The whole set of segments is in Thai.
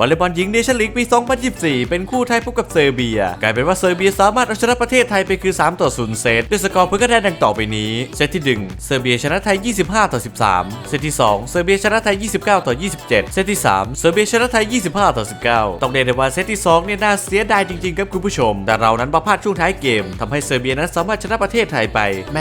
วอลเลย์บอลหญิงเนชั่นลีกปี 2024 เป็นคู่ไทยพบกับเซอร์เบีย กลายเป็นว่าเซอร์เบียสามารถเอาชนะประเทศไทยไปคือ 3 ต่อ 0 เซตด้วยสกอร์เพื่อคะแนนดังต่อไปนี้ เซตที่ 1 เซอร์เบียชนะไทย 25 ต่อ 13 เซตที่ 2 เซอร์เบียชนะไทย 29 ต่อ 27 เซตที่ 3 เซอร์เบียชนะไทย 25 ต่อ 19 ต้องเรียกได้ว่าเซตที่ 2 เนี่ยน่าเสียดายจริงๆครับคุณผู้ชม แต่เรานั้นมาพลาดช่วงท้ายเกมทำให้เซอร์เบียนั้นสามารถชนะประเทศไทยไปแหม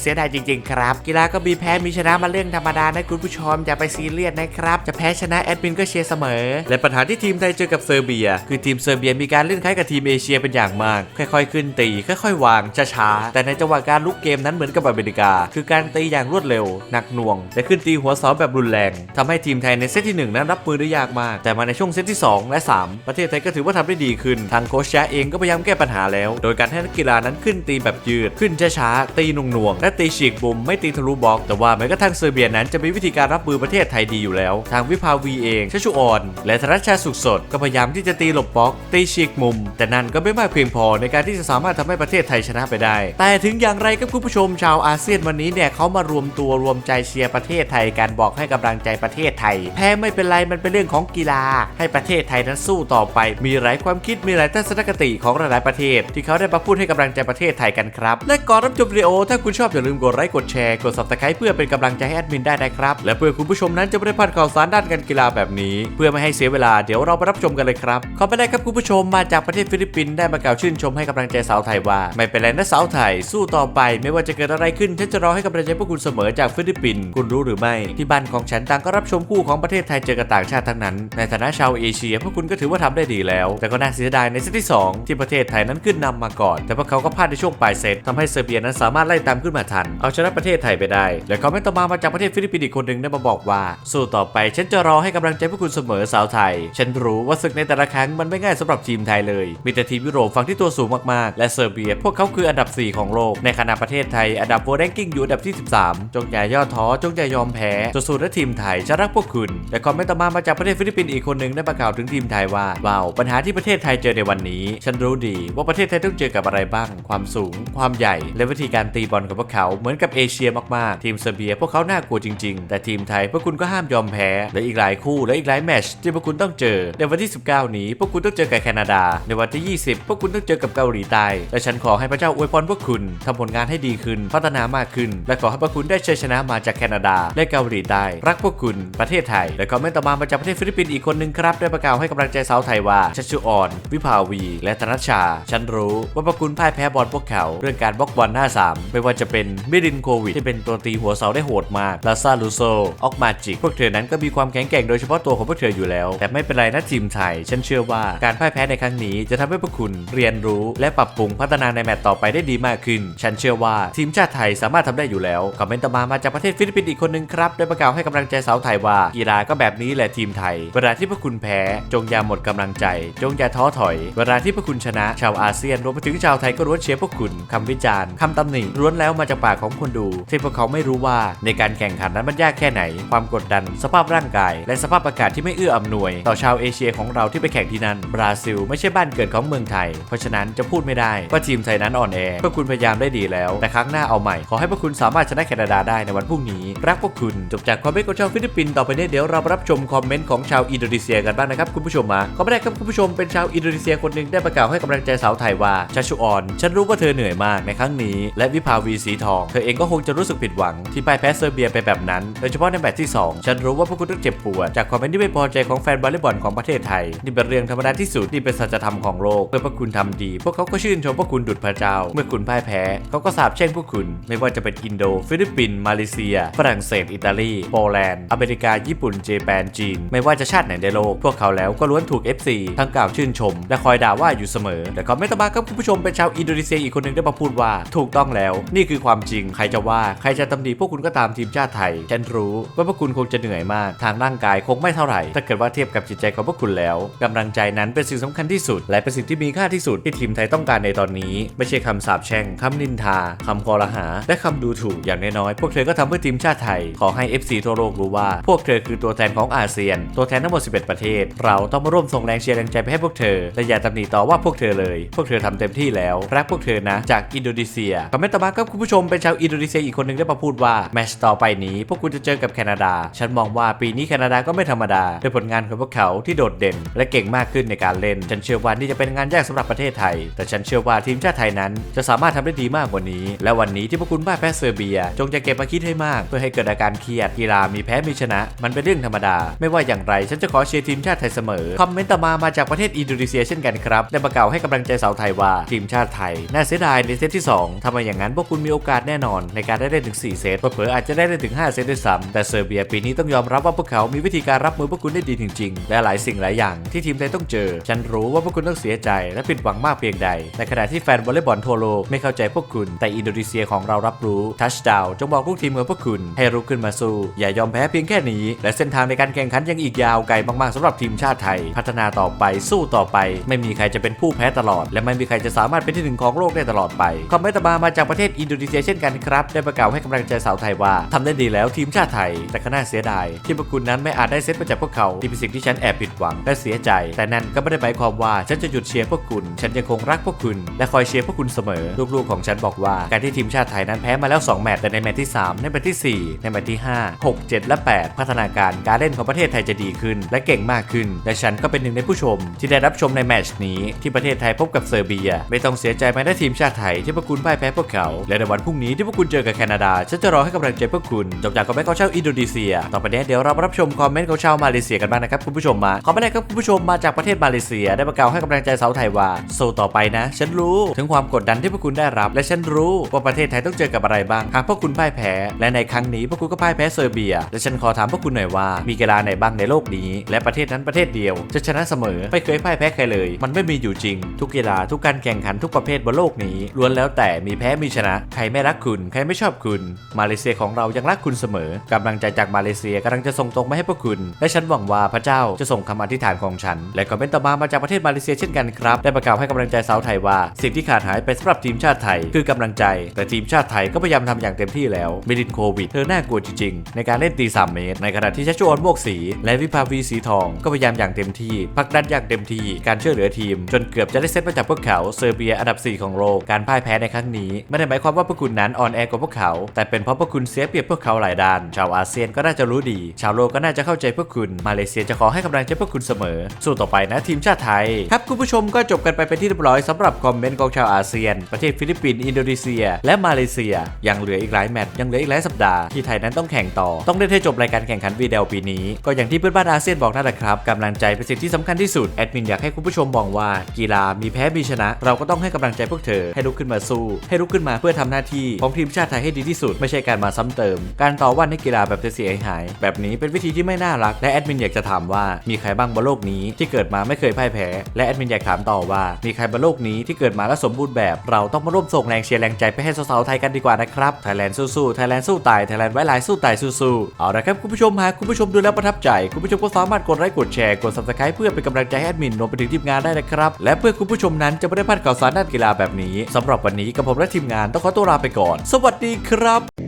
เสียดายจริง ๆ ครับ กีฬาก็มีแพ้มีชนะมาเรื่องธรรมดานะคุณผู้ชมอย่าไปซีเรียสนะครับจะแพ้ชนะแอดมินก็เชียร์เสมอและปัญหาาที่ทีมไทยเจอกับเซอร์เบีย คือทีมเซอร์เบียมีการเล่นคล้ายกับทีมเอเชียเป็นอย่างมาก ค่อยๆ ขึ้นตี ค่อยๆ วางช้าๆแต่ในจังหวะการลุกเกมนั้นเหมือนกับอเมริกา คือการตีอย่างรวดเร็ว หนักหน่วง และขึ้นตีหัวเสาแบบรุนแรงทำให้ทีมไทยในเซตที่หนึ่งนั้นรับมือได้ยากมาก แต่มาในช่วงเซตที่สองและสามประเทศไทยก็ถือว่าทำได้ดีขึ้น ทางโค้ชแชเองก็พยายามแก้ปัญหาแล้ว โดยการให้นักกีฬานั้นขึ้นตีแบบยืด ขึ้นช้าๆตีหน่วงๆและตีฉีกบุมไม่ตีทะลุบล็อก แต่ว่าแม้กระทั่งเซอร์เบียนั้นจะมีวิธีการรับมือประเทศไทยดีอยู่แล้ว ทางวิภาวีเองชชุออนและธนชชาสุขสดก็พยายามที่จะตีหลบบล็อก ตีฉีกมุม แต่นั่นก็ไม่มากเพียงพอในการที่จะสามารถทำให้ประเทศไทยชนะไปได้ แต่ถึงอย่างไรครับคุณผู้ชมชาวอาเซียนวันนี้เนี่ยเขามารวมตัวรวมใจเชียร์ประเทศไทยการบอกให้กำลังใจประเทศไทย แพ้ไม่เป็นไรมันเป็นเรื่องของกีฬา ให้ประเทศไทยนั้นสู้ต่อไป มีหลายความคิดมีหลายทัศนคติของหลายๆประเทศ ที่เขาได้มาพูดให้กำลังใจประเทศไทยกันครับ และก่อนรับชมวิดีโอถ้าคุณชอบอย่าลืมกดไลค์กดแชร์กด subscribe เพื่อเป็นกำลังใจให้แอดมินได้นะครับและเพื่อคุณผู้ชมนั้นจะไม่ได้พลาดข่าวสารด้านการกีฬาแบบนี้ เพื่อไม่ให้เสียเวลาเดี๋ยวเราไปรับชมกันเลยครับขอไปได้ครับคุณผู้ชมมาจากประเทศฟิลิปปินส์ได้มากล่าวชื่นชมให้กำลังใจสาวไทยว่า ไม่เป็นไรนะสาวไทย สู้ต่อไปไม่ว่าจะเกิดอะไรขึ้นฉันจะรอให้กำลังใจพวกคุณเสมอจากฟิลิปปินส์คุณรู้หรือไม่ ที่บ้านของฉันต่างก็รับชมคู่ของประเทศไทยเจอกับต่างชาติทั้งนั้น ในฐานะชาวเอเชียพวกคุณก็ถือว่าทำได้ดีแล้ว แต่ก็น่าเสียดายในเซตที่สองที่ประเทศไทยนั้นขึ้นนำมาก่อน แต่พวกเขาก็พลาดในช่วงปลายเซตทำให้เซอร์เบียนั้นสามารถไล่ตามขึ้นมาทัน เอาชนะประเทศไทยไปได้ และคอมเมนต์ต่อมามาจากประเทศฟิลิปปินส์อีกคนหนึ่งได้มาบอกว่า สู้ต่อไปฉันจะรอให้กำลังใจพวกคุณเสมอสาวไทยฉันรู้ว่าศึกในแต่ละครั้งมันไม่ง่ายสำหรับทีมไทยเลย มีแต่ทีมยุโรปฝั่งที่ตัวสูงมากๆ และเซอร์เบีย พวกเขาคืออันดับ 4 ของโลก ในขณะประเทศไทยอันดับโวแรงกิ้งอยู่อันดับที่ 13 จงอย่าย่อท้อจงอย่ายอมแพ้สู้และทีมไทยจะรักพวกคุณและคอมเมนต์ต่อมามาจากประเทศฟิลิปปินส์อีกคนหนึ่งได้ประกาวถึงทีมไทยว่าว้าวปัญหาที่ประเทศไทยเจอในวันนี้ ฉันรู้ดีว่าประเทศไทยต้องเจอกับอะไรบ้าง ความสูง ความใหญ่ และวิธีการตีบอลของพวกเขาเหมือนกับเอเชียมากๆ ทีมเซอร์เบีย พวกเขาน่ากลัวจริง ๆ แต่ทีมไทยพวกคุณก็ห้ามยอมแพ้และอีกหลายคู่และอีกหลายแมตช์ที่พวกคุณต้องเจอ ในวันที่ 19 นี้พวกคุณต้องเจอกับแคนาดา ในวันที่ 20 พวกคุณต้องเจอกับเกาหลีใต้และฉันขอให้พระเจ้าอวยพรพวกคุณทำผลงานให้ดีขึ้น พัฒนามากขึ้น และขอให้พวกคุณได้ชัยชนะมาจากแคนาดา และเกาหลีใต้รักพวกคุณประเทศไทย และคอมเมนต์ต่อมามาจากประเทศฟิลิปปินส์อีกคนหนึ่งครับได้ประกาวให้กำลังใจสาวไทยว่าชัชชุออน วิภาวี และธนชชา ฉันรู้ว่าพวกคุณพ่ายแพ้บอลพวกเขา เรื่องการบล็อกบอลหน้าสามไม่ว่าจะเป็นมิรินโควิดที่เป็นตัวตีหัวเสาได้โหดมากลาซาลูโซออกมาจิกพวกเธอนั้นก็มีความแข็งแกร่งโดยเฉพาะตัวของพวกเธออยู่แล้ว แต่ไม่เป็นไรนะทีมไทย ฉันเชื่อว่าการพ่ายแพ้ในครั้งนี้จะทำให้พวกคุณเรียนรู้และปรับปรุงพัฒนาในแมตต์ต่อไปได้ดีมากขึ้น ฉันเชื่อว่าทีมชาติไทยสามารถทำได้อยู่แล้วคอมเมนต์ต่อมามาจากประเทศฟิลิปปินส์อีกคนหนึ่งครับได้ประกาวให้กำลังใจสาวไทยว่ากีฬาก็แบบนี้แหละทีมไทย เวลาที่พวกคุณแพ้ จงอย่าหมดกำลังใจ จงอย่าท้อถอย เวลาที่พวกคุณชนะ ชาวอาเซียนรวมไปถึงชาวไทยก็ล้วนเชียร์พวกคุณคำวิจารณ์คำตำหนิล้วนแล้วมาจากปากของคนดู ที่พวกเขาไม่รู้ว่าในการแข่งขันนั้นมันยากแค่ไหน ความกดดัน สภาพร่างกาย และสภาพอากาศที่ไม่เอื้ออำนวยต่อชาวเอเชียของเราที่ไปแข่งที่นั่น บราซิลไม่ใช่บ้านเกิดของเมืองไทย เพราะฉะนั้นจะพูดไม่ได้ว่าทีมไทยนั้นอ่อนแอพวกคุณพยายามได้ดีแล้ว แต่ครั้งหน้าเอาใหม่ ขอให้พวกคุณสามารถชนะแคนาดาได้ในวันพรุ่งนี้ รักพวกคุณ จบจากคอมเมนต์ของชาวฟิลิปปินส์ต่อไปนี้เดี๋ยวเรารับชมคอมเมนต์ของชาวอินโดนีเซียกันบ้างนะครับคุณผู้ชมมาก็ไม่ได้ครับคุณผู้ชมเป็นชาวอินโดนีเซียคนหนึ่งได้ประกาศให้กำลังใจสาวไทยว่าชัชชุออน ฉันรู้ว่าเธอเหนื่อยมากในครั้งนี้ และวิภาวีสีทอง เธอเองก็คงจะรู้สึกผิดหวังที่พ่ายแพ้เซอร์เบียไปแบบนั้นโดยเฉพาะในแมตช์ที่ 2 ฉันรู้ว่าพวกคุณต้องเจ็บปวดจากความเป็นที่ไม่พอใจของแฟนวอลย์บอลของประเทศไทย นี่เป็นเรื่องธรรมดาที่สุดนี่เป็นสัจธรรมของโลกเมื่อพวกคุณทำดี พวกเขาก็ชื่นชมพวกคุณดุจพระเจ้า เมื่อคุณพ่ายแพ้เขาก็สาบแช่งพวกคุณ ไม่ว่าจะเป็นอินโด ฟิลิปปินส์มาเลเซีย ฝรั่งเศส อิตาลีโปแลนด์อเมริกาญี่ปุ่นเจแปนจีน ไม่ว่าจะชาติไหนในโลก พวกเขาแล้วก็ล้วนถูก FC ทั้งกล่าวชื่นชม และคอยด่าว่าอยู่เสมอ แต่ก็ไม่ต้องมาครับคุณผู้ชมเป็นชาวอินโดนีเซียอีกคนหนึ่งได้มาพูดว่า ถูกต้องแล้ว นี่คือความจริงใครจะว่าใครจะตำหนิพวกคุณก็ตามทีมชาติไทยฉันรู้ว่าพวกคุณคงจะเหนื่อยมากทางร่างกายคงไม่เท่าไหร่ ถ้าเกิดว่าเทียบกับจิตใจของพวกคุณแล้วกำลังใจนั้นเป็นสิ่งสำคัญที่สุด และเป็นสิ่งที่มีค่าที่สุดที่ทีมไทยต้องการในตอนนี้ ไม่ใช่คำสาปแช่งคำนินทาคำกลาหา และคำดูถูกอย่างน้อยๆพวกเธอก็ทำเพื่อทีมชาติไทยขอให้ FC ทั่วโลกรู้ว่า พวกเธอคือตัวแทนของอาเซียน ตัวแทนทั้งหมด 11 ประเทศ เราต้องมาร่วมส่งแรงเชียร์แรงใจไปให้พวกเธอและอย่าตำหนิต่อว่าพวกเธอเลย พวกเธอทำเต็มที่แล้ว รักพวกเธอนะ จากอินโดนีเซียคอมเมนต์ต่อมาครับคุณผู้ชมเป็นชาวอินโดนีเซียอีกคนหนึ่งได้มาพูดว่าแมตช์ต่อไปนี้ พวกคุณจะเจอกับแคนาดา ฉันมองว่าปีนี้แคนาดาก็ไม่ธรรมดาด้วยผลงานของพวกเขาที่โดดเด่น และเก่งมากขึ้นในการเล่น ฉันเชื่อว่านี่จะเป็นงานยากสำหรับประเทศไทย แต่ฉันเชื่อว่าทีมชาติไทยนั้น จะสามารถทำได้ดีมากกว่านี้ และวันนี้ที่พวกคุณพ่าแพ้เซอร์เบีย จงจะเก็บมาคิดให้มาก เพื่อให้เกิดอาการเครียดกีฬามีแพ้มีชนะ มันเป็นเรื่องธรรมดา ไม่ว่าอย่างไรฉันจะขอเชียร์ทีมชาติไทยเสมอคอมเมนต์ต่อมามาจากประเทศอินโดนีเซียเช่นกันครับได้ประกล่าวให้กำลังใจสาวไทยว่าทีมชาติไทยน่าเสียดายในเซตที่สองทำไมอย่างนั้นพวกคุณมีโอกาสแน่นอน ในการได้เล่นถึง 4 เซตเผลออาจจะได้เล่นถึง 5 เซตด้วยซ้ำแต่เซอร์เบียปีนี้ต้องยอมรับว่าพวกเขามีวิธีการรับมือพวกคุณได้ดีจริงๆและหลายสิ่งหลายอย่างที่ทีมไทยต้องเจอ ฉันรู้ว่าพวกคุณต้องเสียใจและผิดหวังมากเพียงใด ในขณะที่แฟนวอลเลย์บอลทั่วโลกไม่เข้าใจพวกคุณ แต่อินโดนีเซียของเรารับรู้ทัชดาวจงบอกลูกทีมของพวกคุณ ให้รุกขึ้นมาสู้ อย่ายอมแพ้เพียงแค่นี้ และเส้นทางในการแข่งขันยังอีกยาวไกลมากๆสำหรับทีมชาติไทย พัฒนาต่อไปสู้ต่อไป ไม่มีใครจะเป็นผู้แพ้ตลอด และไม่มีใครจะสามารถเป็นที่หนึ่งของโลกได้ตลอดไปคอมเมนต์ต่อมามาจากประเทศอินโดนีเซียเช่นกันครับได้ประกาวให้กำลังใจสาวไทยว่าทำได้ดีแล้วทีมชาติไทย แต่ก็น่าเสียดายที่พวกคุณนั้นไม่อาจได้เซตมาจากพวกเขาที่เป็นสิ่งที่ฉันแอบผิดหวังและเสียใจ แต่นั่นก็ไม่ได้หมายความว่าฉันจะหยุดเชียร์พวกคุณ ฉันยังคงรักพวกคุณ และคอยเชียร์พวกคุณเสมอ ลูกๆของฉันบอกว่าการที่ทีมชาติไทยนั้นแพ้มาแล้ว 2 แมตช์แต่ในแมตช์ที่ 3 ในแมตช์ที่ 4 ในแมตช์ที่ 5 6 7 และ 8 พัฒนาการการเล่นของประเทศไทยจะดีขึ้น และเก่งมากขึ้น และฉันก็เป็นหนึ่งในผู้ชม ที่ได้รับชมในแมตช์นี้ที่ประเทศไทยพบกับเซอร์เบีย ไม่ต้องเสียใจไปนะทีมชาติไทยที่พวกคุณพ่ายแพ้พวกเขา และในวันพรุ่งนี้ที่พวกคุณเจอกับแคนาดาฉันจะรอให้กำลังใจพวกคุณจบจากคอมเมนต์ของชาวอินโดนีเซีย ต่อไปนี้เดี๋ยวเรามารับชมคอมเมนต์ของชาวมาเลเซียกันบ้างนะครับคุณผู้ชมมาคอมเมนต์แรกครับคุณผู้ชมมาจากประเทศมาเลเซีย ได้ประกาวให้กำลังใจสาวไทยว่าสู้ต่อไปนะ ฉันรู้ถึงความกดดันที่พวกคุณได้รับ และฉันรู้ว่าประเทศไทยต้องเจอกับอะไรบ้างหากพวกคุณพ่ายแพ้และในครั้งนี้พวกคุณก็พ่ายแพ้เซอร์เบีย และฉันขอถามพวกคุณหน่อยว่ามีกีฬาไหนบ้างในโลกนี้ และประเทศนั้นประเทศเดียว จะชนะเสมอไม่เคยพ่ายแพ้ใครเลย มันไม่มีอยู่จริง ทุกกีฬาทุกการแข่งขันทุกประเภทบนโลกนี้ล้วนแล้วแต่มีแพ้มีชนะ ใครไม่รักคุณ ใครไม่ชอบคุณ มาเลเซียของเรายังรักคุณเสมอ กำลังใจจากมาเลเซียกำลังจะส่งตรงมาให้พวกคุณ และฉันหวังว่าพระเจ้าจะส่งคำอธิษฐานของฉัน และคอมเมนต์ต่อมามาจากประเทศมาเลเซียเช่นกันครับ ได้ประกาวให้กำลังใจสาวไทยว่า สิ่งที่ขาดหายไปสำหรับทีมชาติไทย คือกำลังใจ แต่ทีมชาติไทยก็พยายามทำอย่างเต็มที่แล้วมิดินโควิด เธอน่ากลัวจริงๆ ในการเล่นตี 3 เมตร ในขณะที่ชัชวอนโมกสี และวิภาวีสีทองก็พยายามอย่างเต็มที่พักดันอย่างเต็มที่การช่วยเหลือทีม จนเกือบจะได้เซตมาจากพวกเขาเซอร์เบียอันดับ 4 ของโลกการพ่ายแพ้ในครั้งนี้ ไม่ได้หมายความว่าพวกคุณนั้นอ่อนแอกว่าพวกเขา แต่เป็นเพราะพวกคุณเสียเปรียบพวกเขาหลายด้าน ชาวอาเซียนก็น่าจะรู้ดี ชาวโลกก็น่าจะเข้าใจพวกคุณมาเลเซียจะขอให้กำลังใจพวกคุณเสมอ สู้ต่อไปนะทีมชาติไทย ครับคุณผู้ชมก็จบกันไปเป็นที่เรียบร้อยสำหรับคอมเมนต์ของชาวอาเซียน ประเทศฟิลิปปินส์อินโดนีเซีย และมาเลเซีย ยังเหลืออีกหลายแมตช์ยังเหลืออีกหลายสัปดาห์ที่ไทยนั้นต้องแข่งต่อ ต้องเล่นให้จบรายการแข่งขันวีเดลปีนี้ ก็อย่างที่เพื่อนบ้านอาเซียนบอกนั่นแหละครับกำลังใจเป็นสิ่งที่สำคัญที่สุดแอดมินอยากให้คุณผู้ชมมองว่ากีฬามีแพ้มีชนะ เราก็ต้องให้กำลังใจพวกเธอให้ลุกขึ้นมาสู้ ให้ลุกขึ้นมาเพื่อทำหน้าที่ของทีมชาติไทยให้ดีที่สุด ไม่ใช่การมาซ้ำเติม การต่อว่าในกีฬาแบบเสียหาย แบบนี้เป็นวิธีที่ไม่น่ารักและแอดมินอยากจะถามว่ามีใครบ้างบนโลกนี้ที่เกิดมาไม่เคยพ่ายแพ้ และแอดมินอยากถามต่อว่า มีใครบนโลกนี้ที่เกิดมาแล้วสมบูรณ์แบบ เราต้องมาร่วมส่งแรงเชียร์แรงใจไปให้สาวๆไทยกันดีกว่านะครับไทยแลนด์สู้ๆไทยแลนด์สู้ตายไทยแลนด์ไว้ลายสู้ตายสู้ๆเอาละครับคุณผู้ชมหากคุณผู้ชมดูแล้วประทับใจ คุณผู้ชมก็สามารถกดไลค์กดแชร์กด subscribe เพื่อเป็นกำลังใจให้แอดมินรวมไปถึงทีมงานได้นะครับและเพื่อคุณผู้ชมนั้นจะไม่ได้พลาดข่าวสารด้านกีฬาแบบนี้สำหรับวันนี้กับผมและทีมงานต้องขอตัวลาไปก่อน สวัสดีครับ